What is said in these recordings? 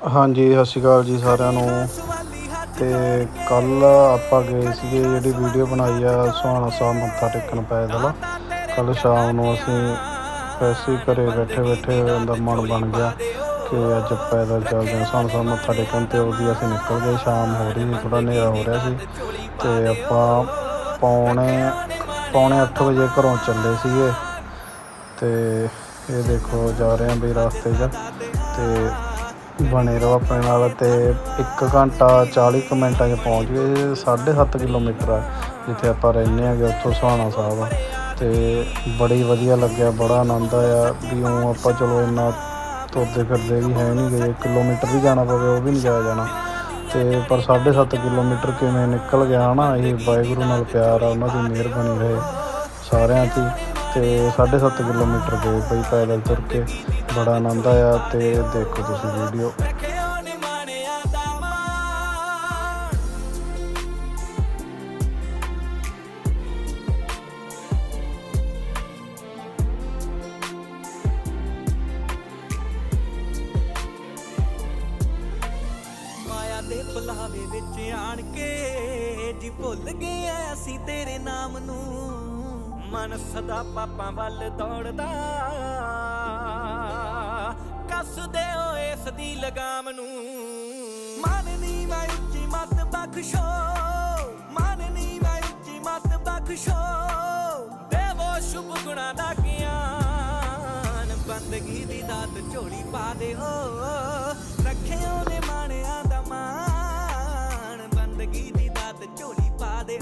ਹਾਂਜੀ, ਸਤਿ ਸ਼੍ਰੀ ਅਕਾਲ ਜੀ ਸਾਰਿਆਂ ਨੂੰ। ਤੇ ਕੱਲ ਆਪਾਂ ਗਏ ਸੀਗੇ, ਜਿਹੜੀ ਵੀਡੀਓ ਬਣਾਈ ਆ, ਸੁਹਾਣਾ ਸਾਹਿਬ ਮੱਥਾ ਟੇਕਣ ਪੈਦਲ। ਕੱਲ ਸ਼ਾਮ ਨੂੰ ਅਸੀਂ ਵੈਸੇ ਹੀ ਘਰੇ ਬੈਠੇ ਬੈਠੇ ਦਾ ਮਨ ਬਣ ਗਿਆ ਕਿ ਅੱਜ ਪੈਦਲ ਚੱਲਦੇ ਹਾਂ। ਸੁਹਾਣਾ ਸਾਹਿਬ ਮੱਥਾ ਟੇਕਣ ਤੇ ਉਹਦੀ ਅਸੀਂ ਨਿਕਲ ਗਏ, ਸ਼ਾਮ ਹੋ ਰਹੀ ਸੀ ਥੋੜਾ ਹਨੇਰਾ ਹੋ ਰਿਹਾ ਸੀ। ਤੇ ਆਪਾਂ ਪੌਣੇ ਪੌਣੇ 8 ਵਜੇ ਘਰੋਂ ਚੱਲੇ ਸੀਗੇ। ਤੇ ਇਹ ਦੇਖੋ, ਜਾ ਰਹੇ ਹਾਂ ਵੀ ਰਸਤੇ 'ਚ। ਤੇ ਬਣੇ ਰਹੋ ਆਪਣੇ ਨਾਲ ਤੇ 1 ਘੰਟਾ 40 ਕੁ ਮਿੰਟਾਂ 'ਚ ਪਹੁੰਚ ਗਏ 7.5 ਕਿਲੋਮੀਟਰ ਆ ਜਿੱਥੇ ਆਪਾਂ ਰਹਿੰਦੇ ਆਂਗੇ ਉੱਥੋਂ ਸੁਹਾਣਾ ਸਾਹਿਬ। ਆ ਤੇ ਬੜੀ ਵਧੀਆ ਲੱਗਿਆ, ਬੜਾ ਆਨੰਦ ਆਇਆ ਵੀ ਉਹ ਆਪਾਂ ਚਲੋ ਇੰਨਾ ਤੁਰਦੇ ਫਿਰਦੇ ਵੀ ਹੈ ਨਹੀਂ ਗਏ, ਕਿਲੋਮੀਟਰ ਵੀ ਜਾਣਾ ਪਵੇ, ਉਹ ਵੀ ਨਹੀਂ ਜਾਇਆ ਜਾਣਾ। ਤੇ ਪਰ 7.5 ਕਿਲੋਮੀਟਰ ਕਿਵੇਂ ਨਿਕਲ ਗਿਆ ਨਾ ਇਹ ਵਾਹਿਗੁਰੂ ਨਾਲ ਪਿਆਰ ਆ, ਉਹਨਾਂ ਦੀ ਮਿਹਰਬਾਨੀ ਰਹੇ ਸਾਰਿਆਂ ਦੀ ਤੇ 7.5 ਕਿਲੋਮੀਟਰ ਗਏ ਬਈ ਪੈਦਲ ਤੁਰ ਕੇ ਬੜਾ ਆਨੰਦ ਆਇਆ ਤੇ ਦੇਖੋ ਤੁਸੀਂ ਵੀਡੀਓ ਦੇ ਬੁਲਾਵੇ ਵਿੱਚ ਆਣ ਕੇ ਜੀ ਭੁੱਲ ਗਏ ਆ ਅਸੀਂ ਤੇਰੇ ਨਾਮ ਨੂੰ। ਮਨ ਸਦਾ ਪਾਪਾਂ ਵੱਲ ਦੌੜਦਾ। ਕੱਸਦੇ ਓ ਇਸ ਦੀ ਲਗਾਮ ਨੂੰ। ਮਨ ਨੀ ਮੈਂ ਉੱਚੀ ਮਤ ਬਖਸ਼ੋ। ਮਨ ਨੀ ਮੈਂ ਉੱਚੀ ਮਤ ਬਖਸ਼ੋ। ਦੇਵੋ ਸ਼ੁਭ ਗੁਣਾ ਦਾ ਗਿਆਨ। ਬੰਦਗੀ ਦੀ ਦਾਤ ਝੋਲੀ ਪਾ ਦੇ ਹੋ ਰੱਖਿਓ ਨੇ ਮਾਣਿਆਂ ਦਾ ਮਾਣ। ਬੰਦਗੀ ਦੀ ਦਾਤ ਝੋਲੀ ਪਾ ਦੇ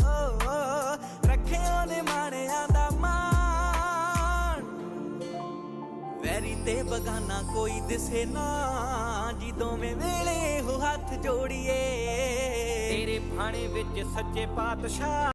ਵੈਰੀ ਤੇ ਬਗਾਨਾ ਕੋਈ ਦਿਸੇ ਨਾ ਜੀ ਦੋਵੇਂ ਵੇਲੇ ਹੋ ਹੱਥ ਜੋੜੀਏ। ਤੇਰੇ ਭਾਣੇ ਵਿੱਚ ਸੱਚੇ ਪਾਤਸ਼ਾਹ